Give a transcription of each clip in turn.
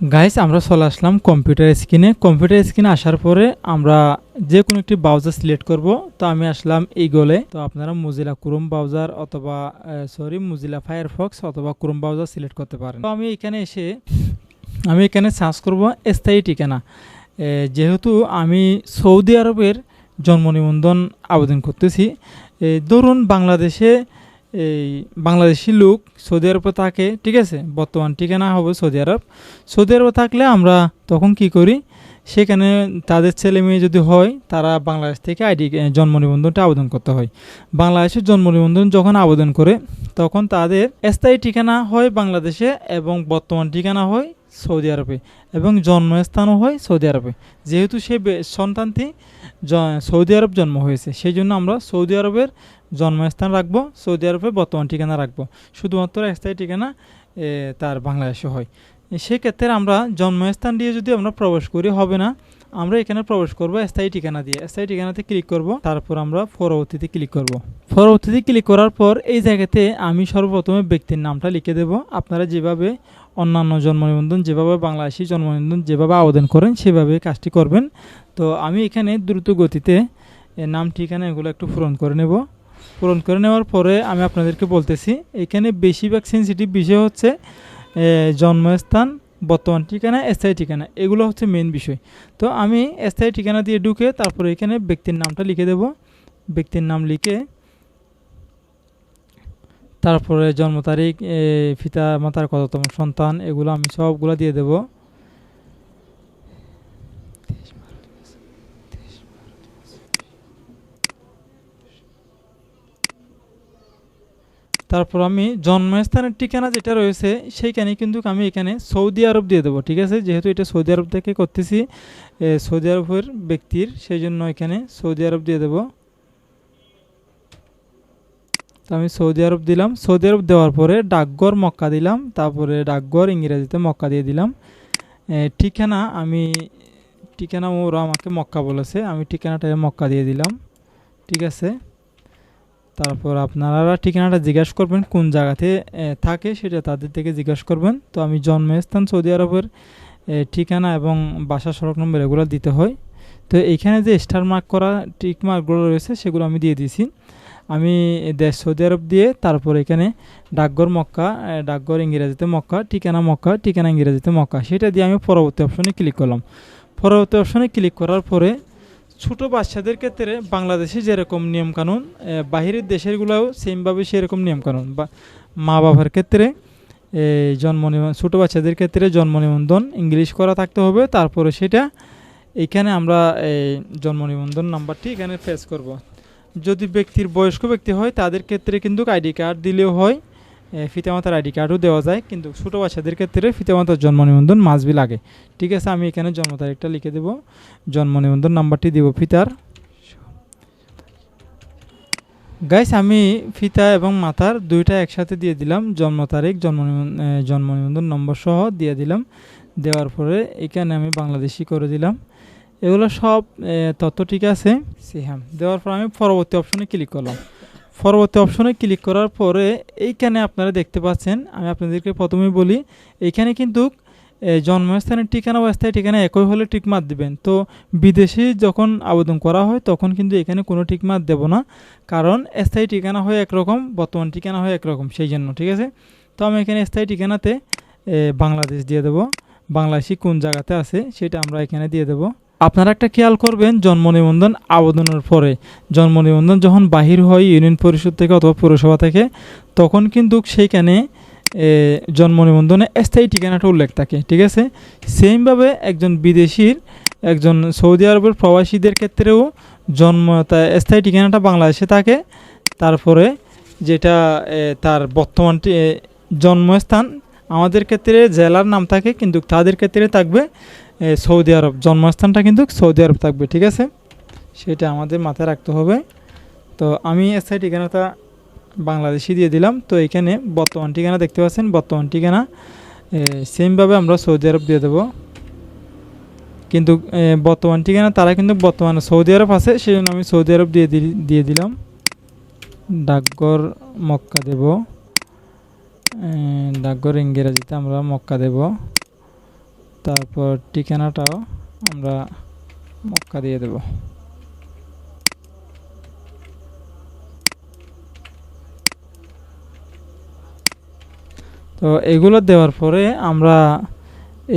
Guys আমরা চলে আসলাম computer স্ক্রিনে কম্পিউটার স্ক্রিনে আসার পরে আমরা যে কোনো একটি ব্রাউজার সিলেক্ট করব। তো আমি আসলাম ইগলে তো আপনারা মুজিলা ক্রোম ব্রাউজার অথবা সরি মুজিলা ফায়ারফক্স অথবা ক্রোম ব্রাউজার সিলেক্ট করতে পারেন। তো আমি এখানে এসে, আমি এখানে সার্চ করব স্থায়ী ঠিকানা। যেহেতু আমি সৌদি আরবের জন্ম নিবন্ধন আবেদন করতেছি ধরুন বাংলাদেশে এই বাংলাদেশি লোক সৌদি আরবে থাকে, ঠিক আছে? বর্তমান ঠিকানা হবে সৌদি আরব। সৌদি আরবে থাকলে আমরা তখন কি করি? সেখানে তাদের ছেলে মেয়ে যদি হয়, তারা বাংলাদেশ থেকে আইডি জন্ম নিবন্ধনটা আবেদন করতে হয়। বাংলাদেশের জন্ম নিবন্ধন যখন আবেদন করে, তখন তাদের স্থায়ী ঠিকানা হয় বাংলাদেশে এবং বর্তমান ঠিকানা হয় সৌদি আরবে এবং জন্মস্থানও হয় সৌদি আরবে। যেহেতু সে সন্তানটি সৌদি আরব জন্ম হয়েছে সেই জন্য আমরা সৌদি আরবের জন্মস্থান রাখব, সৌদি আরবের বর্তমান ঠিকানা রাখব। শুধুমাত্র স্থায়ী ঠিকানা তার বাংলাদেশে হয়। সেক্ষেত্রে আমরা জন্মস্থান দিয়ে যদি আমরা প্রবেশ করি, হবে না। আমরা এখানে প্রবেশ করব স্থায়ী ঠিকানা দিয়ে। স্থায়ী ঠিকানাতে ক্লিক করব, তারপর আমরা পরবর্তীতে ক্লিক করব। পরবর্তীতে ক্লিক করার পর এই জায়গাতে আমি সর্বপ্রথমে ব্যক্তির নামটা লিখে দেব। আপনারা যেভাবে অন্যান্য জন্ম নিবন্ধন, যেভাবে বাংলাদেশি জন্ম নিবন্ধন যেভাবে আবেদন করেন, সেভাবে কাজটি করবেন। তো আমি এখানে দ্রুত গতিতে নাম, ঠিকানা এগুলো একটু পূরণ করে নেব। পূরণ করে নেওয়ার পরে আমি আপনাদেরকে বলতেছি, এখানে বেশিরভাগ সেন্সিটিভ বিষয় হচ্ছে জন্মস্থান বর্তমান ঠিকানা, স্থায়ী ঠিকানা, এগুলো হচ্ছে মেন বিষয়। তো আমি স্থায়ী ঠিকানা দিয়ে ঢুকে তারপরে এখানে ব্যক্তির নামটা লিখে দেব। ব্যক্তির নাম লিখে তারপরে জন্ম তারিখ পিতা, মাতার কততম সন্তান, এগুলো আমি সবগুলো দিয়ে দেব। তারপর আমি জন্মস্থানের ঠিকানা যেটা রয়েছে সেইখানে কিন্তু আমি এখানে সৌদি আরব দিয়ে দেবো, ঠিক আছে? যেহেতু এটা সৌদি আরব থেকে করতেছি সৌদি আরবের ব্যক্তির সেই জন্য এখানে সৌদি আরব দিয়ে দেবো। তো আমি সৌদি আরব দিলাম। সৌদি আরব দেওয়ার পরে ডাকঘর মক্কা দিলাম, তারপরে ডাকঘর ইংরেজিতে মক্কা দিয়ে দিলাম। ঠিকানা আমি, ঠিকানা ওরা আমাকে মক্কা বলেছে, আমি ঠিকানাটা মক্কা দিয়ে দিলাম, ঠিক আছে? তারপর আপনারা ঠিকানাটা জিজ্ঞাসা করবেন, কোন জায়গাতে থাকে সেটা তাদের থেকে জিজ্ঞাসা করবেন। তো আমি জন্মস্থান সৌদি আরবের ঠিকানা এবং বাসা, সড়ক নম্বর এগুলো দিতে হয়। তো এইখানে যে স্টার মার্ক করা টিক মার্কগুলো রয়েছে সেগুলো আমি দিয়ে দিয়েছি। আমি দেশ সৌদি আরব দিয়ে, তারপর এখানে ডাকঘর মক্কা ডাকঘর ইংরেজিতে মক্কা, ঠিকানা মক্কা, ঠিকানা ইংরেজিতে মক্কা, সেটা দিয়ে আমি পরবর্তী অপশনে ক্লিক করলাম। পরবর্তী অপশনে ক্লিক করার পরে ছোট বাচ্চাদের ক্ষেত্রে বাংলাদেশে যেরকম নিয়মকানুন বাহিরের দেশেরগুলোও সেমভাবে সেরকম নিয়মকানুন। বা মা বাবার ক্ষেত্রে জন্ম নিবন্ধন ছোটো বাচ্চাদের ক্ষেত্রে জন্ম নিবন্ধন ইংলিশ করা থাকতে হবে, তারপরে সেটা এখানে আমরা এই জন্ম নিবন্ধন নাম্বারটি এখানে ফেস করব। যদি ব্যক্তির বয়স্ক ব্যক্তি হয়, তাদের ক্ষেত্রে কিন্তু আইডি কার্ড দিলেও হয়। এ, পিতামাতার আইডি কার্ডও দেওয়া যায় কিন্তু ছোটো বাচ্চাদের ক্ষেত্রে পিতামাতার জন্ম নিবন্ধন মাসবি লাগে। ঠিক আছে আমি এখানে জন্ম তারিখটা লিখে দেব। জন্ম নিবন্ধন নাম্বারটি দিব ফিতার। গাইস আমি ফিতা এবং মাতার দুইটা একসাথে দিয়ে দিলাম। জন্ম তারিখ জন্ম জন্ম নিবন্ধন নম্বর সহ দিয়ে দিলাম। দেওয়ার পরে এখানে আমি বাংলাদেশি করে দিলাম। এগুলো সব তথ্য ঠিক আছে? সিহাম দেওয়ার পর আমি পরবর্তী অপশনে ক্লিক করলাম। পরবর্তী অপশনে ক্লিক করার পরে এইখানে আপনারা দেখতে পাচ্ছেন, আমি আপনাদেরকে প্রথমেই বলি এইখানে কিন্তু জন্মস্থানের ঠিকানা বা স্থায়ী ঠিকানা একই হলে টিকমার দিবেন। তো বিদেশে যখন আবেদন করা হয়, তখন কিন্তু এখানে কোনো টিকমার দেব না। কারণ স্থায়ী ঠিকানা হয় একরকম, বর্তমান ঠিকানা হয় একরকম, সেই জন্য, ঠিক আছে? তো আমি এখানে স্থায়ী ঠিকানাতে বাংলাদেশ দিয়ে দেবো। বাংলাদেশি কোন জায়গাতে আছে, সেটা আমরা এখানে দিয়ে দেবো। আপনারা একটা খেয়াল করবেন, জন্ম নিবন্ধন আবেদনের পরে। জন্ম নিবন্ধন যখন বাহির হয় ইউনিয়ন পরিষদ থেকে অথবা পৌরসভা থেকে, তখন কিন্তু সেইখানে জন্ম নিবন্ধনে স্থায়ী ঠিকানাটা উল্লেখ থাকে, ঠিক আছে? সেমভাবে একজন বিদেশির, একজন সৌদি আরবের প্রবাসীদের ক্ষেত্রেও জন্ম, তা স্থায়ী ঠিকানাটা বাংলাদেশে থাকে। তারপরে যেটা তার বর্তমান জন্মস্থান আমাদের ক্ষেত্রে জেলার নাম থাকে, কিন্তু তাদের ক্ষেত্রে থাকবে সৌদি আরব জন্মস্থানটা কিন্তু সৌদি আরব থাকবে, ঠিক আছে? সেটা আমাদের মাথায় রাখতে হবে। তো আমি স্থায়ী ঠিকানাটা বাংলাদেশি দিয়ে দিলাম। তো এখানে বর্তমান ঠিকানা দেখতে পাচ্ছেন, বর্তমান ঠিকানা সেমভাবে আমরা সৌদি আরব দিয়ে দেবো। কিন্তু বর্তমান ঠিকানা, তারা কিন্তু বর্তমানে সৌদি আরব আছে সেই জন্য আমি সৌদি আরব দিয়ে দিয়ে দিলাম। ডাকঘর মক্কা দেব। ডাকঘর ইংরেজিতে আমরা মক্কা দেব। তারপর ঠিকানাটাও আমরা মক্কা দিয়ে দেব। তো এগুলো দেওয়ার পরে আমরা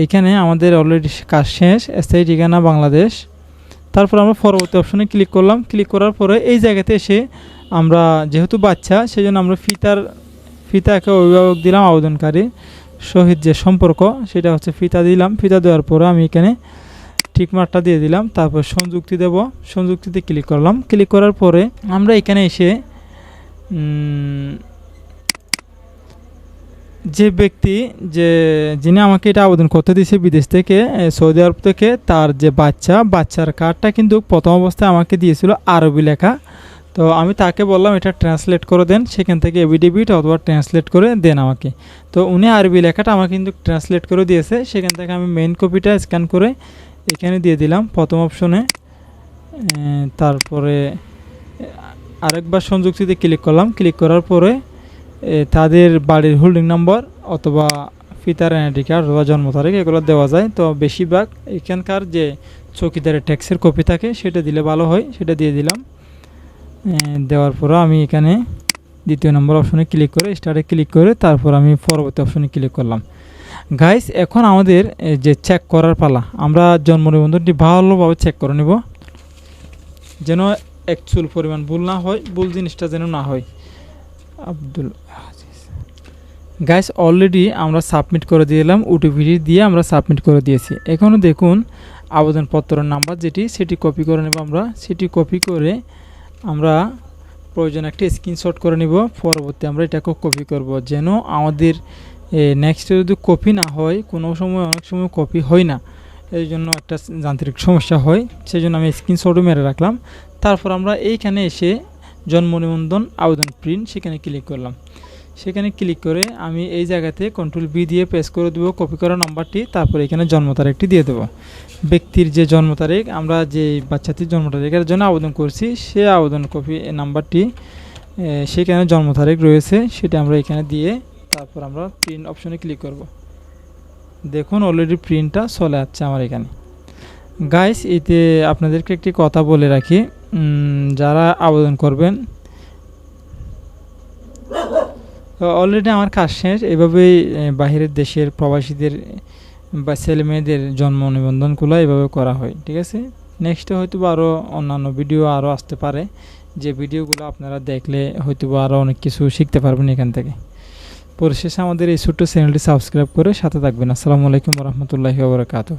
এইখানে আমাদের অলরেডি কাজ শেষ, স্থায়ী ঠিকানা বাংলাদেশ। তারপর আমরা পরবর্তী অপশনে ক্লিক করলাম। ক্লিক করার পরে এই জায়গাতে এসে আমরা যেহেতু বাচ্চা সেই জন্য আমরা ফিতার, ফিতাকে অভিভাবক দিলাম আবেদনকারী। সহিত যে সম্পর্ক, সেটা হচ্ছে ফিতা দিলাম। ফিতা দেওয়ার পরে আমি এখানে টিকমার্কটা দিয়ে দিলাম। তারপর সংযুক্তি দেব। সংযুক্তিতে ক্লিক করলাম। ক্লিক করার পরে আমরা এখানে এসে যে ব্যক্তি, যে যিনি আমাকে এটা আবেদন করতে দিয়েছে বিদেশ থেকে সৌদি আরব থেকে, তার যে বাচ্চা, বাচ্চার কার্ডটা কিন্তু প্রথম অবস্থায় আমাকে দিয়েছিল আরবি লেখা। তো আমি তাকে বললাম, এটা ট্রান্সলেট করে দেন, সেখান থেকে এভিডেভিট অথবা ট্রান্সলেট করে দেন আমাকে। তো উনি আরবি লেখাটা আমাকে কিন্তু ট্রান্সলেট করে দিয়েছে। সেখান থেকে আমি মেইন কপিটা স্ক্যান করে এখানে দিয়ে দিলাম, প্রথম অপশনে তারপরে আরেকবার সংযুক্তিতে ক্লিক করলাম। ক্লিক করার পরে তাদের বাড়ির হোল্ডিং নম্বর অথবা পিতার এনআইডি কার্ড অথবা জন্ম তারিখ, এগুলো দেওয়া যায়। তো বেশিরভাগ এখানকার যে চৌকিদারের ট্যাক্সের কপি থাকে, সেটা দিলে ভালো হয়, সেটা দিয়ে দিলাম। দেওয়ার পরে আমি এখানে দ্বিতীয় নম্বর অপশনে ক্লিক করে স্টার্টে ক্লিক করে, তারপর আমি পরবর্তী অপশনে ক্লিক করলাম। গাইস এখন আমাদের যে চেক করার পালা, আমরা জন্ম নিবন্ধনটি ভালোভাবে চেক করে নেব। যেন অ্যাকচুয়াল পরিমাণ ভুল না হয়, ভুল জিনিসটা যেন না হয়। আব্দুল গাইস অলরেডি আমরা সাবমিট করে দিলাম ওটিপিটি দিয়ে আমরা সাবমিট করে দিয়েছি। এখনও দেখুন, আবেদনপত্রের নাম্বার যেটি, সেটি কপি করে নেব আমরা। সেটি কপি করে আমরা প্রয়োজন একটি স্ক্রিনশট করে নিব, পরবর্তী আমরা এটাকে কপি করব। যেন আমাদের নেক্সটে যদি কপি না হয়, কোনো সময় অনেক সময় কপি হয় না, এই জন্য একটা যান্ত্রিক সমস্যা হয় সেই জন্য আমি স্ক্রিনশটও মেরে রাখলাম। তারপর আমরা এইখানে এসে জন্ম নিবন্ধন আবেদন প্রিন্ট সেখানে ক্লিক করলাম। সেখানে ক্লিক করে আমি এই জায়গাতে কন্ট্রোল বি দিয়ে প্রেস করে দেবো কপি করা নাম্বারটি, তারপরে এখানে জন্ম তারিখটি দিয়ে দেবো। ব্যক্তির যে জন্ম তারিখ, আমরা যে বাচ্চাটির জন্ম তারিখের জন্য আবেদন করছি, সে আবেদন কপি নাম্বারটি সেখানে জন্ম তারিখ রয়েছে, সেটা আমরা এখানে দিয়ে তারপর আমরা প্রিন্ট অপশনে ক্লিক করব। দেখুন অলরেডি প্রিন্টটা চলে যাচ্ছে আমার এখানে। গাইস এতে আপনাদেরকে একটি কথা বলে রাখি। যারা আবেদন করবেন তো অলরেডি আমার কাজ শেষ। এভাবেই বাহিরের দেশের প্রবাসীদের বা ছেলে মেয়েদের জন্ম নিবন্ধনগুলো এভাবে করা হয়, ঠিক আছে? নেক্সটে হয়তো বা আরও অন্যান্য ভিডিও আরও আসতে পারে। যে ভিডিওগুলো আপনারা দেখলে হয়তো আরও অনেক কিছু শিখতে পারবেন এখান থেকে। পরিশেষে আমাদের এই ছোট্ট চ্যানেলটি সাবস্ক্রাইব করে সাথে থাকবেন। আসসালামু আলাইকুম রহমতুল্লাহি ওবরাকাতুহ